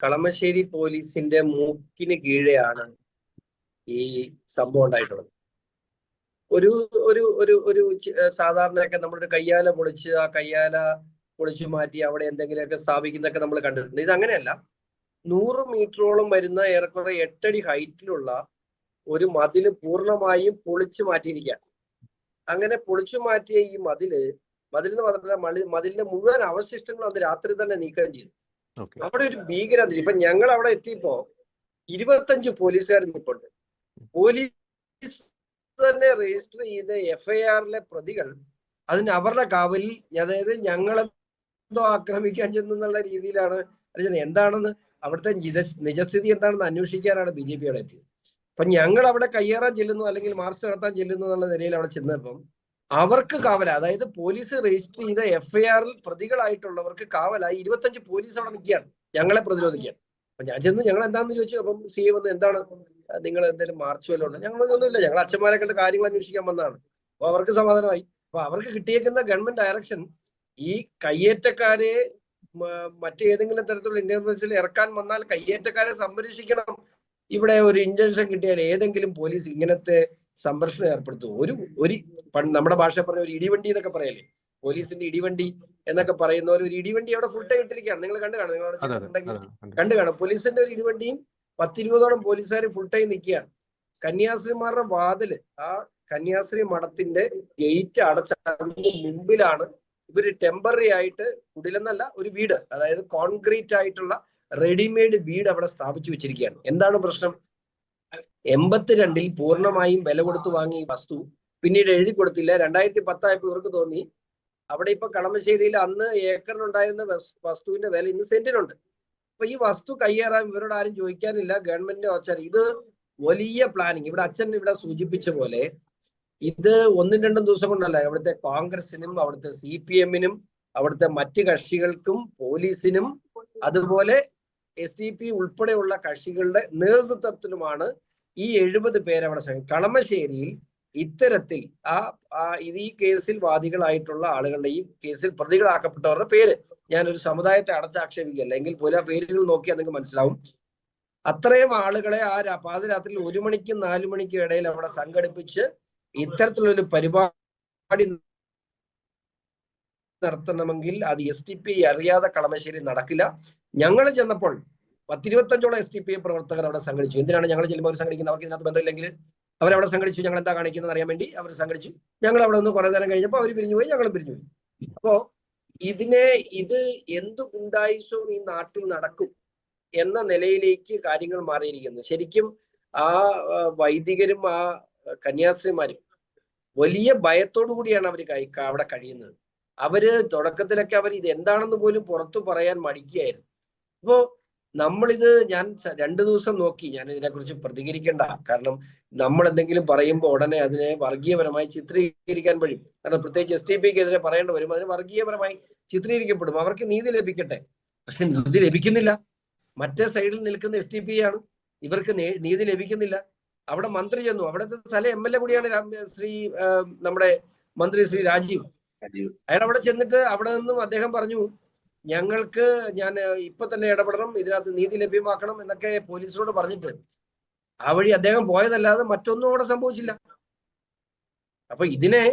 കളമശ്ശേരി പോലീസിന്റെ മൂക്കിന് കീഴെയാണ് ഈ സംഭവം ഉണ്ടായിട്ടുള്ളത്. ഒരു ഒരു ഒരു ഒരു സാധാരണയൊക്കെ നമ്മളൊരു കയ്യാല പൊളിച്ച് ആ കയ്യാല പൊളിച്ചു മാറ്റി അവിടെ എന്തെങ്കിലുമൊക്കെ സ്ഥാപിക്കുന്നൊക്കെ നമ്മൾ കണ്ടിട്ടുണ്ട്. ഇത് അങ്ങനെയല്ല. നൂറ് മീറ്ററോളം വരുന്ന ഏറെക്കുറെ എട്ടടി ഹൈറ്റിലുള്ള ഒരു മതിൽ പൂർണമായും പൊളിച്ചു മാറ്റിയിരിക്കുകയാണ്. അങ്ങനെ പൊളിച്ചു മാറ്റിയ ഈ മതിൽ മതിലെന്ന് മാത്രമല്ല മതിലിന്റെ മുഴുവൻ അവശിഷ്ടങ്ങളും അന്ന് രാത്രി തന്നെ നീക്കം ചെയ്തു. അവിടെ ഒരു ഭീകര ഇപ്പൊ ഞങ്ങൾ അവിടെ എത്തിയപ്പോ ഇരുപത്തഞ്ച് പോലീസുകാർ നിൽപ്പുണ്ട്. പോലീസ് തന്നെ രജിസ്റ്റർ ചെയ്ത എഫ്ഐആറിലെ പ്രതികൾ അതിന് അവരുടെ കാവലിൽ അതായത് ഞങ്ങളെന്തോ ആക്രമിക്കാൻ ചെന്നുള്ള രീതിയിലാണ് എന്താണെന്ന് അവിടുത്തെ നിജ- നിജസ്ഥിതി എന്താണെന്ന് അന്വേഷിക്കാനാണ് ബി ജെ പി അവിടെ എത്തിയത്. അപ്പൊ ഞങ്ങൾ അവിടെ കയ്യേറാൻ ചെല്ലുന്നു അല്ലെങ്കിൽ മാർച്ച് നടത്താൻ ചെല്ലുന്നു എന്നുള്ള നിലയിൽ അവിടെ ചെന്നപ്പം അവർക്ക് കാവല അതായത് പോലീസ് രജിസ്റ്റർ ചെയ്ത എഫ്ഐആറിൽ പ്രതികളായിട്ടുള്ളവർക്ക് കാവലായി. ഇരുപത്തഞ്ച് പോലീസ് അവിടെ നിൽക്കുകയാണ്. ഞങ്ങളെ പ്രതിരോധിക്കാൻ. അപ്പൊ ഞാൻ ചെന്ന് ഞങ്ങൾ എന്താണെന്ന് ചോദിച്ചു? അപ്പം സി എ വന്ന് എന്താണ്? നിങ്ങൾ എന്തെങ്കിലും മാർച്ച് വല്ലതും ഉണ്ടോ? ഞങ്ങൾ ഒന്നുമില്ല. ഞങ്ങൾ അച്ഛന്മാരെ കണ്ട് കാര്യങ്ങൾ അന്വേഷിക്കാൻ വന്നതാണ്. അപ്പൊ അവർക്ക് സമാധാനമായി. അപ്പൊ അവർക്ക് കിട്ടിയേക്കുന്ന ഗവൺമെന്റ് ഡയറക്ഷൻ ഈ കയ്യേറ്റക്കാരെ മറ്റേതെങ്കിലും തരത്തിലുള്ള ഇന്റർവെൻസിൽ ഇറക്കാൻ വന്നാൽ കയ്യേറ്റക്കാരെ സംരക്ഷിക്കണം. ഇവിടെ ഒരു ഇഞ്ചക്ഷൻ കിട്ടിയാൽ ഏതെങ്കിലും പോലീസ് ഇങ്ങനത്തെ സംരക്ഷണം ഏർപ്പെടുത്തും. ഒരു ഒരു പണ്ട് നമ്മുടെ ഭാഷ പറഞ്ഞ ഒരു ഇടിവണ്ടി എന്നൊക്കെ പറയല്ലേ? പോലീസിന്റെ ഇടിവണ്ടി എന്നൊക്കെ പറയുന്ന ഒരു ഇടിവണ്ടി അവിടെ ഫുൾ ടൈം ഇട്ടിരിക്കുകയാണ്. നിങ്ങൾ കണ്ടു കാണും. നിങ്ങൾ കണ്ടു. കാണും. പോലീസിന്റെ ഒരു ഇടിവണ്ടിയും പത്തിരുപതോളം പോലീസുകാർ ഫുൾ ടൈം നിൽക്കുകയാണ്. കന്യാസ്ത്രീമാരുടെ വാതിൽ ആ കന്യാസ്ത്രീ മഠത്തിന്റെ ഗേറ്റ് അടച്ച അതിന്റെ മുമ്പിലാണ് ഇവർ ടെമ്പററി ആയിട്ട് കുടിലെന്നല്ല ഒരു വീട് അതായത് കോൺക്രീറ്റ് ആയിട്ടുള്ള റെഡിമെയ്ഡ് വീട് അവിടെ സ്ഥാപിച്ചു വെച്ചിരിക്കുകയാണ്. എന്താണ് പ്രശ്നം? എൺപത്തിരണ്ടിൽ പൂർണമായും വില കൊടുത്തു വാങ്ങി വസ്തു പിന്നീട് എഴുതി കൊടുത്തില്ല. രണ്ടായിരത്തി പത്തായപ്പോ ഇവർക്ക് തോന്നി അവിടെ ഇപ്പൊ കളമശ്ശേരിയിൽ അന്ന് ഏക്കറിനുണ്ടായിരുന്ന വസ്തുവിന്റെ വില ഇന്ന് സെന്റിനുണ്ട്. അപ്പൊ ഈ വസ്തു കയ്യേറാൻ ഇവരോട് ആരും ചോദിക്കാനില്ല. ഗവൺമെന്റിന്റെ അച്ഛൻ ഇത് വലിയ പ്ലാനിങ് ഇവിടെ അച്ഛൻ ഇവിടെ സൂചിപ്പിച്ച പോലെ ഇത് ഒന്നും രണ്ടും ദിവസം കൊണ്ടല്ല. അവിടുത്തെ കോൺഗ്രസിനും അവിടുത്തെ സി പി എമ്മിനും അവിടുത്തെ മറ്റ് കക്ഷികൾക്കും പോലീസിനും അതുപോലെ എസ് ഡി പി ഉൾപ്പെടെയുള്ള കക്ഷികളുടെ നേതൃത്വത്തിലുമാണ് ഈ എഴുപത് പേര് അവിടെ ശ്രമി കളമശ്ശേരിയിൽ ഇത്തരത്തിൽ ആ ഈ കേസിൽ വാദികളായിട്ടുള്ള ആളുകളുടെ ഈ കേസിൽ പ്രതികളാക്കപ്പെട്ടവരുടെ പേര് ഞാനൊരു സമുദായത്തെ അടച്ചാക്ഷേപിക്കല്ല എങ്കിൽ പോലും ആ പേരുകൾ നോക്കിയാൽ നിങ്ങൾക്ക് മനസ്സിലാവും. അത്രയും ആളുകളെ ആ പാതിരാത്രിയിൽ ഒരു മണിക്കും നാലു മണിക്കും ഇടയിൽ അവിടെ സംഘടിപ്പിച്ച് ഇത്തരത്തിലൊരു പരിപാടി നടത്തണമെങ്കിൽ അത് എസ് ടി പി അറിയാതെ കളമശ്ശേരി നടക്കില്ല. ഞങ്ങൾ ചെന്നപ്പോൾ പത്തിരുപത്തഞ്ചോളം എസ് ടി പി പ്രവർത്തകർ അവിടെ സംഘടിച്ചു. എന്തിനാണ് ഞങ്ങൾ ചെല്ലുമ്പോൾ സംഘടിക്കുന്നത്? അവർക്ക് ഇതിനകത്ത് ബന്ധമില്ലെങ്കിൽ അവരവിടെ സംഘടിച്ചു. ഞങ്ങൾ എന്താ കാണിക്കുന്നത് അറിയാൻ വേണ്ടി അവർ സംഘടിച്ചു. ഞങ്ങൾ അവിടെ നിന്ന് കുറേ നേരം കഴിഞ്ഞപ്പോൾ അവർ പിരിഞ്ഞു പോയി ഞങ്ങളും പിരിഞ്ഞു പോയി അപ്പോ ഇതിനെ ഇത് എന്ത് ഗുണ്ടായുസവും ഈ നാട്ടിൽ നടക്കും എന്ന നിലയിലേക്ക് കാര്യങ്ങൾ മാറിയിരിക്കുന്നു. ശരിക്കും ആ വൈദികരും ആ കന്യാസ്ത്രീമാരും വലിയ ഭയത്തോടു കൂടിയാണ് അവർ അവിടെ കഴിയുന്നത്. അവർ തുടക്കത്തിലൊക്കെ അവർ ഇത് എന്താണെന്ന് പോലും പുറത്തു പറയാൻ മടിക്കുകയായിരുന്നു. അപ്പോ നമ്മളിത് ഞാൻ രണ്ടു ദിവസം നോക്കി. ഞാൻ ഇതിനെക്കുറിച്ച് പ്രതികരിക്കേണ്ട. കാരണം നമ്മൾ എന്തെങ്കിലും പറയുമ്പോൾ ഉടനെ അതിനെ വർഗീയപരമായി ചിത്രീകരിക്കാൻ കഴിയും. കാരണം പ്രത്യേകിച്ച് എസ് ടി പിക്കെതിരെ പറയേണ്ടി വരും അതിന് വർഗീയപരമായി ചിത്രീകരിക്കപ്പെടും. അവർക്ക് നീതി ലഭിക്കട്ടെ. പക്ഷെ നീതി ലഭിക്കുന്നില്ല. മറ്റേ സൈഡിൽ നിൽക്കുന്ന എസ് ടി പി ആണ്. ഇവർക്ക് നീതി ലഭിക്കുന്നില്ല. അവിടെ മന്ത്രി ചെന്നു. അവിടുത്തെ സ്ഥലം എം എൽ എ കൂടിയാണ് ശ്രീ നമ്മുടെ മന്ത്രി ശ്രീ രാജീവ്. അയാൾ അവിടെ ചെന്നിട്ട് അവിടെ നിന്നും അദ്ദേഹം പറഞ്ഞു ഞങ്ങൾക്ക് ഞാൻ ഇപ്പൊ തന്നെ ഇടപെടണം ഇതിനകത്ത് നീതി ലഭ്യമാക്കണം എന്നൊക്കെ പോലീസിനോട് പറഞ്ഞിട്ട് ആ വഴി അദ്ദേഹം പോയതല്ലാതെ മറ്റൊന്നും അവിടെ സംഭവിച്ചില്ല. അപ്പൊ ഇതിനെ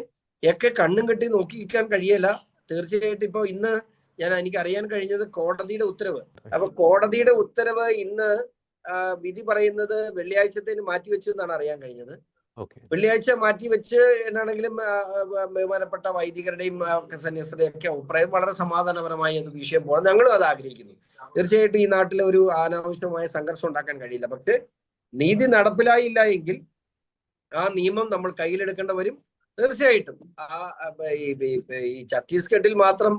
ഒക്കെ കണ്ണും കെട്ടി നോക്കിക്കാൻ കഴിയല്ല. തീർച്ചയായിട്ടും ഇപ്പൊ ഇന്ന് ഞാൻ എനിക്ക് അറിയാൻ കഴിഞ്ഞത് കോടതിയുടെ ഉത്തരവ്. അപ്പൊ കോടതിയുടെ ഉത്തരവ് ഇന്ന് വിധി പറയുന്നത് വെള്ളിയാഴ്ചത്തേന് മാറ്റിവെച്ചു എന്നാണ് അറിയാൻ കഴിഞ്ഞത്. വെള്ളിയാഴ്ച മാറ്റി വെച്ച് എന്നാണെങ്കിലും ബഹുമാനപ്പെട്ട വൈദികരുടെയും സന്യസ്തരുടെയും ഒക്കെ അഭിപ്രായം വളരെ സമാധാനപരമായി അത് വിഷയം പോകണം ഞങ്ങളും അത് ആഗ്രഹിക്കുന്നു. തീർച്ചയായിട്ടും ഈ നാട്ടിൽ ഒരു അനാവശ്യമായ സംഘർഷം ഉണ്ടാക്കാൻ കഴിയില്ല. പക്ഷെ നീതി നടപ്പിലായില്ല എങ്കിൽ ആ നിയമം നമ്മൾ കയ്യിലെടുക്കേണ്ട വരും. തീർച്ചയായിട്ടും. ആ ഈ ഛത്തീസ്ഗഡിൽ മാത്രം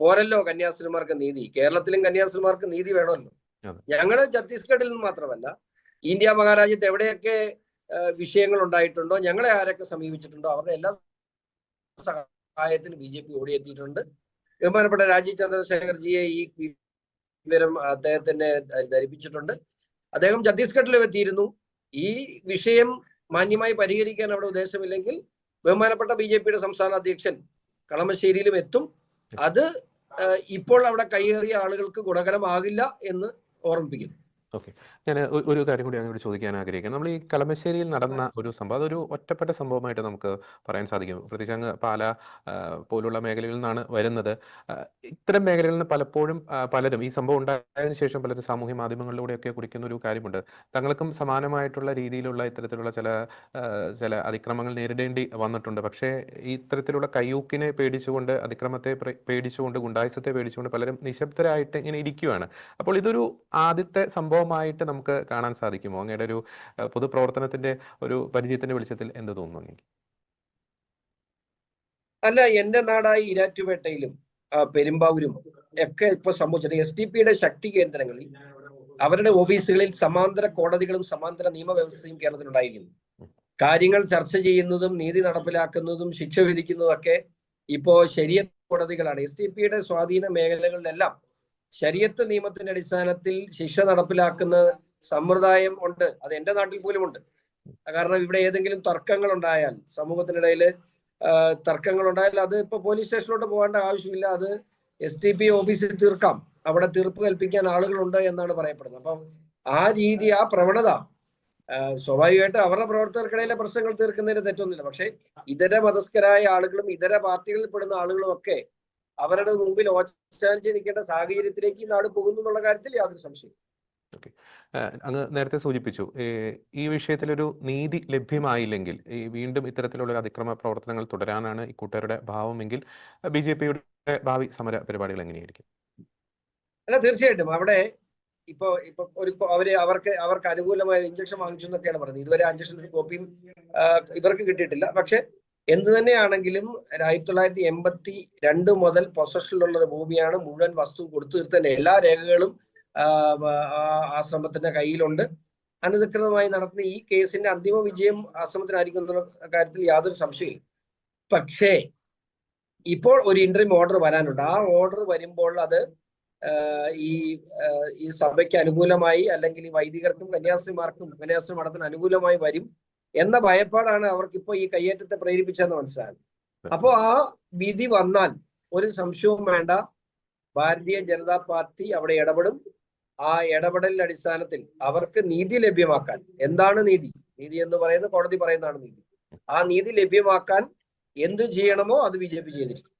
പോരല്ലോ കന്യാസ്ത്രീമാർക്ക് നീതി. കേരളത്തിലും കന്യാസ്ത്രീമാർക്ക് നീതി വേണമല്ലോ. ഞങ്ങൾ ഛത്തീസ്ഗഡിൽ നിന്ന് മാത്രമല്ല ഇന്ത്യ മഹാരാജ്യത്ത് എവിടെയൊക്കെ വിഷയങ്ങൾ ഉണ്ടായിട്ടുണ്ടോ ഞങ്ങളെ ആരൊക്കെ സമീപിച്ചിട്ടുണ്ടോ? അവരുടെ എല്ലാ സഹായത്തിന് ബി ജെ പി ഓടിയെത്തിയിട്ടുണ്ട്. ബഹുമാനപ്പെട്ട രാജീവ് ചന്ദ്രശേഖർജിയെ ഈ വിവരം അദ്ദേഹത്തിനെ ധരിപ്പിച്ചിട്ടുണ്ട്. അദ്ദേഹം ഛത്തീസ്ഗഡിലും എത്തിയിരുന്നു. ഈ വിഷയം മാന്യമായി പരിഹരിക്കാൻ അവിടെ ഉദ്ദേശമില്ലെങ്കിൽ ബഹുമാനപ്പെട്ട ബി ജെ പിയുടെ സംസ്ഥാന അധ്യക്ഷൻ കളമശ്ശേരിയിലും എത്തും. അത് ഇപ്പോൾ അവിടെ കൈയേറിയ ആളുകൾക്ക് ഗുണകരമാകില്ല എന്ന് ഓർമ്മിപ്പിക്കുന്നു. ഞാൻ ഒരു കാര്യം കൂടി അങ്ങോട്ട് ചോദിക്കാൻ ആഗ്രഹിക്കുന്നു. നമ്മൾ ഈ കലമശ്ശേരിയിൽ നടന്ന ഒരു സംഭവം അതൊരു ഒറ്റപ്പെട്ട സംഭവമായിട്ട് നമുക്ക് പറയാൻ സാധിക്കും. പ്രത്യേകിച്ച് അങ്ങ് പാല പോലുള്ള മേഖലയിൽ നിന്നാണ് വരുന്നത്. ഇത്തരം മേഖലകളിൽ നിന്ന് പലപ്പോഴും പലരും ഈ സംഭവം ഉണ്ടായതിനു ശേഷം പലരും സാമൂഹ്യ മാധ്യമങ്ങളിലൂടെയൊക്കെ കുടിക്കുന്ന ഒരു കാര്യമുണ്ട്. തങ്ങൾക്കും സമാനമായിട്ടുള്ള രീതിയിലുള്ള ഇത്തരത്തിലുള്ള ചില ചില അതിക്രമങ്ങൾ നേരിടേണ്ടി വന്നിട്ടുണ്ട്. പക്ഷേ ഈ ഇത്തരത്തിലുള്ള കയ്യൂക്കിനെ പേടിച്ചുകൊണ്ട് അതിക്രമത്തെ പ്ര- പേടിച്ചുകൊണ്ട് ഗുണ്ടായുസത്തെ പേടിച്ചുകൊണ്ട് പലരും നിശബ്ദരായിട്ട് ഇങ്ങനെ ഇരിക്കുകയാണ് അപ്പോൾ ഇതൊരു ആദ്യത്തെ സംഭവമായിട്ട് നമുക്ക് കാണാൻ സാധിക്കുമോ? അങ്ങയുടെ ഒരു പൊതുപ്രവർത്തനത്തിന്റെ ഒരു പരിചയത്തിന്റെ വെളിച്ചത്തിൽ എന്ത് തോന്നുന്നു? അല്ല എന്റെ നാടായ ഇരാറ്റുപേട്ടയിലും പെരുമ്പാവൂരും ഒക്കെ ഇപ്പൊ സംഭവിച്ചത് എസ് ടി പിയുടെ ശക്തി കേന്ദ്രങ്ങളിൽ അവരുടെ ഓഫീസുകളിൽ സമാന്തര കോടതികളും സമാന്തര നിയമവ്യവസ്ഥയും കേരളത്തിലുണ്ടായിരിക്കുന്നു. കാര്യങ്ങൾ ചർച്ച ചെയ്യുന്നതും നീതി നടപ്പിലാക്കുന്നതും ശിക്ഷ വിധിക്കുന്നതും ഒക്കെ ഇപ്പോ ശരിയ കോടതികളാണ്. എസ് ടി പിയുടെ സ്വാധീന മേഖലകളിലെല്ലാം ശരിയത്ത് നിയമത്തിന്റെ അടിസ്ഥാനത്തിൽ ശിക്ഷ നടപ്പിലാക്കുന്ന സമ്പ്രദായം ഉണ്ട്. അത് എന്റെ നാട്ടിൽ പോലും ഉണ്ട്. കാരണം ഇവിടെ ഏതെങ്കിലും തർക്കങ്ങൾ ഉണ്ടായാൽ സമൂഹത്തിനിടയിൽ തർക്കങ്ങൾ ഉണ്ടായാൽ അത് ഇപ്പൊ പോലീസ് സ്റ്റേഷനിലോട്ട് പോകേണ്ട ആവശ്യമില്ല. അത് എസ് ടി പി ഓഫീസിൽ തീർക്കാം. അവിടെ തീർപ്പ് കൽപ്പിക്കാൻ ആളുകളുണ്ട് എന്നാണ് പറയപ്പെടുന്നത്. അപ്പം ആ രീതി ആ പ്രവണത സ്വാഭാവികമായിട്ട് അവരുടെ പ്രവർത്തകർക്കിടയിലെ പ്രശ്നങ്ങൾ തീർക്കുന്നതിന് തെറ്റൊന്നുമില്ല. പക്ഷെ ഇതര മതസ്ഥരായ ആളുകളും ഇതര പാർട്ടികളിൽ പെടുന്ന ആളുകളും ഒക്കെ അവരുടെ മുമ്പിൽ ഓച്ചാനിച്ച് നിൽക്കേണ്ട സാഹചര്യത്തിലേക്ക് ഈ നാട് പോകുന്നു എന്നുള്ള കാര്യത്തിൽ യാതൊരു സംശയം അങ്ങ് നേരത്തെ സൂചിപ്പിച്ചു ഈ വിഷയത്തിൽ ഒരു നീതി ലഭ്യമായില്ലെങ്കിൽ ഈ വീണ്ടും ഇത്തരത്തിലുള്ള ഒരു അതിക്രമ പ്രവർത്തനങ്ങൾ തുടരാനാണ് ഈ കൂട്ടുകാരുടെ ഭാവമെങ്കിൽ ബി ജെ പിയുടെ ഭാവി സമര പരിപാടികൾ എങ്ങനെയായിരിക്കും? അല്ല തീർച്ചയായിട്ടും. അവിടെ ഇപ്പൊ ഇപ്പൊ ഒരു അവർ അവർക്ക് അവർക്ക് അനുകൂലമായ ഇഞ്ചക്ഷൻ വാങ്ങിച്ചു എന്നൊക്കെയാണ് പറഞ്ഞത്. ഇതുവരെ ആ ഇഞ്ചക്ഷന്റെ കോപ്പിയും ഇവർക്ക് കിട്ടിയിട്ടില്ല. പക്ഷെ എന്ത് തന്നെയാണെങ്കിലും ആയിരത്തി തൊള്ളായിരത്തി എൺപത്തി രണ്ട് മുതൽ പൊസഷനിലുള്ള ഭൂമിയാണ് മുഴുവൻ വസ്തു കൊടുത്തു തീർത്തതിന്റെ എല്ലാ രേഖകളും ആശ്രമത്തിന്റെ കയ്യിലുണ്ട്. അനധികൃതമായി നടത്തുന്ന ഈ കേസിന്റെ അന്തിമ വിജയം ആശ്രമത്തിനായിരിക്കും എന്നുള്ള കാര്യത്തിൽ യാതൊരു സംശയമില്ല പക്ഷേ ഇപ്പോൾ ഒരു ഇന്റർവ്യൂ ഓർഡർ വരാനുണ്ട്. ആ ഓർഡർ വരുമ്പോൾ അത് ഈ ഈ സഭയ്ക്ക് അനുകൂലമായി അല്ലെങ്കിൽ ഈ വൈദികർക്കും കന്യാസ്ത്രീമാർക്കും കന്യാസ്ത്രീ മഠത്തിന് അനുകൂലമായി വരും. എന്ന ഭയപ്പാടാണ് അവർക്ക് ഇപ്പോൾ ഈ കയ്യേറ്റത്തെ പ്രേരിപ്പിച്ചതെന്ന് മനസ്സിലാകുന്നത്. അപ്പോൾ ആ വിധി വന്നാൽ ഒരു സംശയവും വേണ്ട. ഭാരതീയ ജനതാ പാർട്ടി അവിടെ ഇടപെടും. ആ ഇടപെടലിന്റെ അടിസ്ഥാനത്തിൽ അവർക്ക് നീതി ലഭ്യമാക്കാൻ. എന്താണ് നീതി? നീതി എന്ന് പറയുന്നത് കോടതി പറയുന്നതാണ് നീതി. ആ നീതി ലഭ്യമാക്കാൻ എന്തു ചെയ്യണമോ അത് ബി ജെ പി ചെയ്തിരിക്കും.